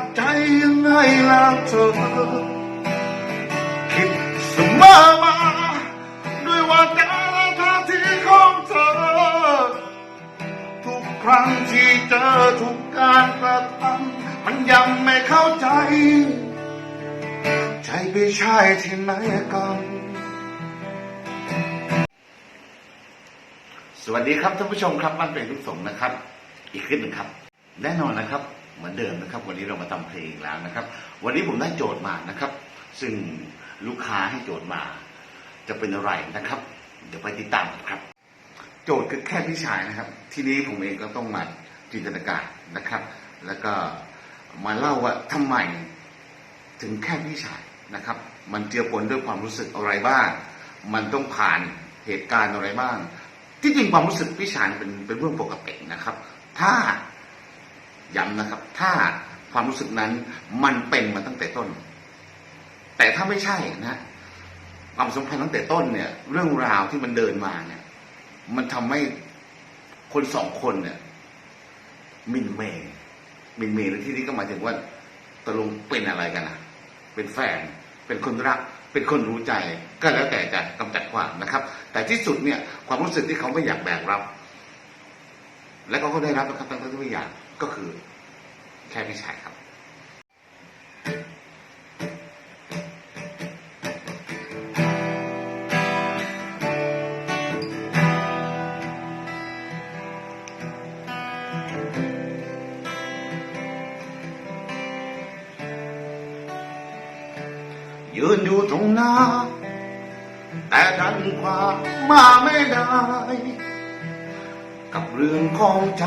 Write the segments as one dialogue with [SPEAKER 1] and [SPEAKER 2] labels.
[SPEAKER 1] บใจยังไงล่ะเธอคิดเสมอมาด้วยว่าการและท่าทีของเธอ ทุกครั้งที่เจอทุกการกระทำมันยังไม่เข้าใจ ใจไม่ใช่ที่ไหนกันสวัสดีครับท่านผู้ชมครับบ้านเพลงทุกสงนะครับ อีกคลิปหนึ่งครับ แน่นอนนะครับ เหมือนเดิมนะครับ วันนี้เรามาทำเพลงแล้วนะครับ วันนี้ผมได้โจทย์มานะครับ ซึ่งลูกค้าให้โจทย์มา จะเป็นอะไรนะครับ เดี๋ยวไปติดตามกันครับ โจทย์คือแค่พี่ชายนะครับ ทีนี้ผมเองก็ต้องมาจินตนาการนะครับ แล้วก็มาเล่าว่าทำไมถึงแค่พี่ชายนะครับ มันเจือปนด้วยความรู้สึกอะไรบ้าง มันต้องผ่านเหตุการณ์อะไรบ้าง ที่จริงความรู้สึกพี่ชายเป็นเป็นเรื่องปกตินะครับ ถ้า ย้ำนะครับ ถ้าความรู้สึกนั้นมันเป็นมาตั้งแต่ต้น แต่ถ้าไม่ใช่นะความสัมพันธ์ตั้งแต่ต้นเนี่ย เรื่องราวที่มันเดินมาเนี่ย มันทำให้คนสองคนเนี่ยมินเมย์มินเมย์ในที่นี้ก็หมายถึงว่าตกลงเป็นอะไรกันนะเป็นแฟน เป็นคนรัก เป็นคนรู้ใจ ก็แล้วแต่จะกำจัดความนะครับ แต่ที่สุดเนี่ย ความรู้สึกที่เขาไม่อยากแบกรับ และเขาก็ได้รับนะครับทั้งที่ไม่อยาก ก็คือแค่พี่ชายครับยืนอยู่ตรงหน้า แต่ดันความมาไม่ได้ กับเรื่องของใจ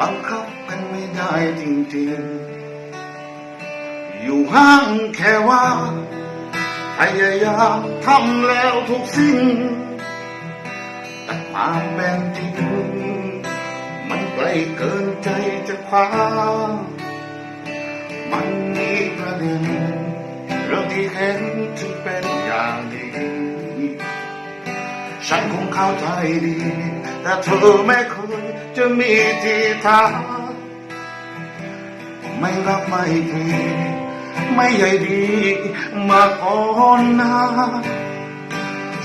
[SPEAKER 1] บังคับกันไม่ได้จริงๆ อยู่ห่างแค่ว่าพยายามทำแล้วทุกสิ่ง แต่ความเป็นจริง มันไกลเกินใจจะคว้า มันมีประเด็นเรื่องที่เห็นถึงเป็นอย่างดีฉันคงเข้าใจดี แต่เธอไม่เคย จะมีทีท่าไม่รักไม่เกรงไม่ใยดีมาก่อนหน้า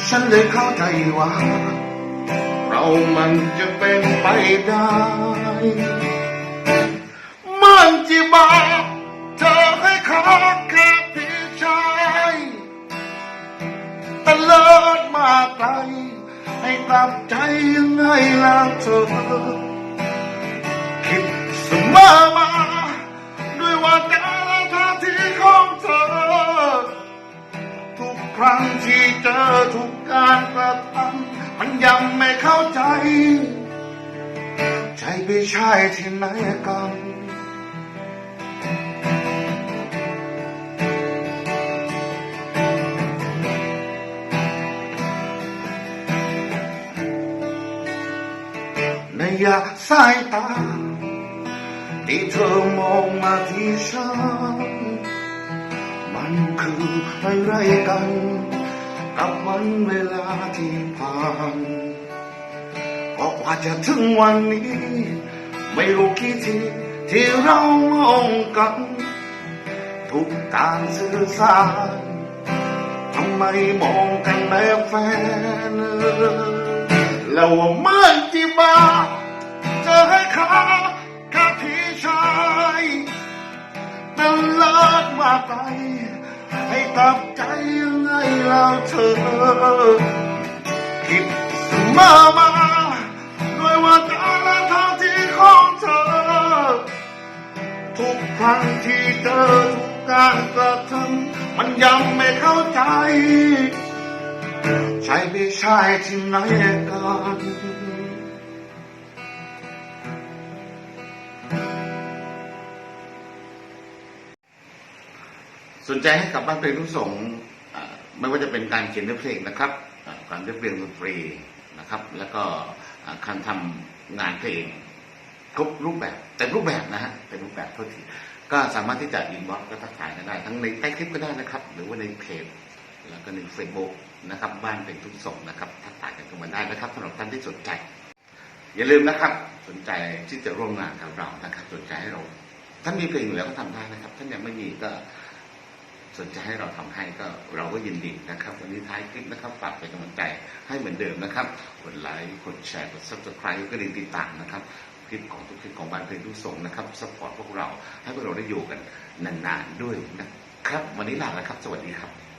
[SPEAKER 1] ฉันเลยเข้าใจว่า เรามันจะเป็นไปได้เมันจีบาเธอให้ขาแค่พี่ชายตะเลิดมาไกลให้กลับใจ ยังไงล่ะเธอคิดเสมอมาด้วยว่าการและท่าทีของเธอ ทุกครั้งที่เจอทุกการกระทำมันยังไม่เข้าใจ ใจไม่ใช่ที่ไหนกัน ในยาสายตาที่เธอมองมาที่ฉัน มันคืออะไรกัน กับวันเวลาที่ผ่านก็กว่าจะถึงวันนี้ ไม่รู้กี่ทีที่เรามองกัน ทุกการสื่อสารทำไมมองกันแบบแฟนแล้วว่ามันที่มา ไกลให้กลับใจยังไงเราเธอคิดเสมอมาด้วยว่ากาและทางที่ของเธอ ทุกครั้งที่เจอทุกการกระทำมันยังไม่เข้าใจ ใช่ไม่ใช่ที่ไหนกัน สนใจให้กับบ้านเพลงทุกสงฆ์อ่าไม่ว่าจะเป็นการเขียนเนื้อเพลงนะครับการเรียบเรียงดนตรีนะครับ แล้วก็การทำงานเพลงครบรูปแบบเต็มรูปแบบนะฮะเต็มรูปแบบเท่าที่ก็สามารถที่จะอินบ็อกซ์ก็ทักทายกันได้ ทั้งในใต้คลิปก็ได้นะครับ หรือว่าในเพจแล้วก็ในเฟซบุ๊กนะครับบ้านเป็นทุกสงนะครับทักทายกันเข้ามาได้นะครับสำหรับท่านที่สนใจ อย่าลืมนะครับ สนใจที่จะร่วมงานกับเรานะครับ สนใจให้เราท่านมีเพลงอยู่แล้วก็ทำได้นะครับ ท่านยังไม่มีก็ สนใจให้เราทำให้ก็เราก็ยินดีนะครับ วันนี้ท้ายคลิปนะครับฝากเป็นกำลังใจให้เหมือนเดิมนะครับกดไลค์กดแชร์กดซับสไครต์ก็ลิงก์ติดตามนะครับคลิปของทุกคลิปของบ้านเพลงทุกสงนะครับสปอร์ตพวกเราให้พวกเราได้อยู่กันนานๆด้วยนะครับ วันนี้ลาแล้วครับ สวัสดีครับ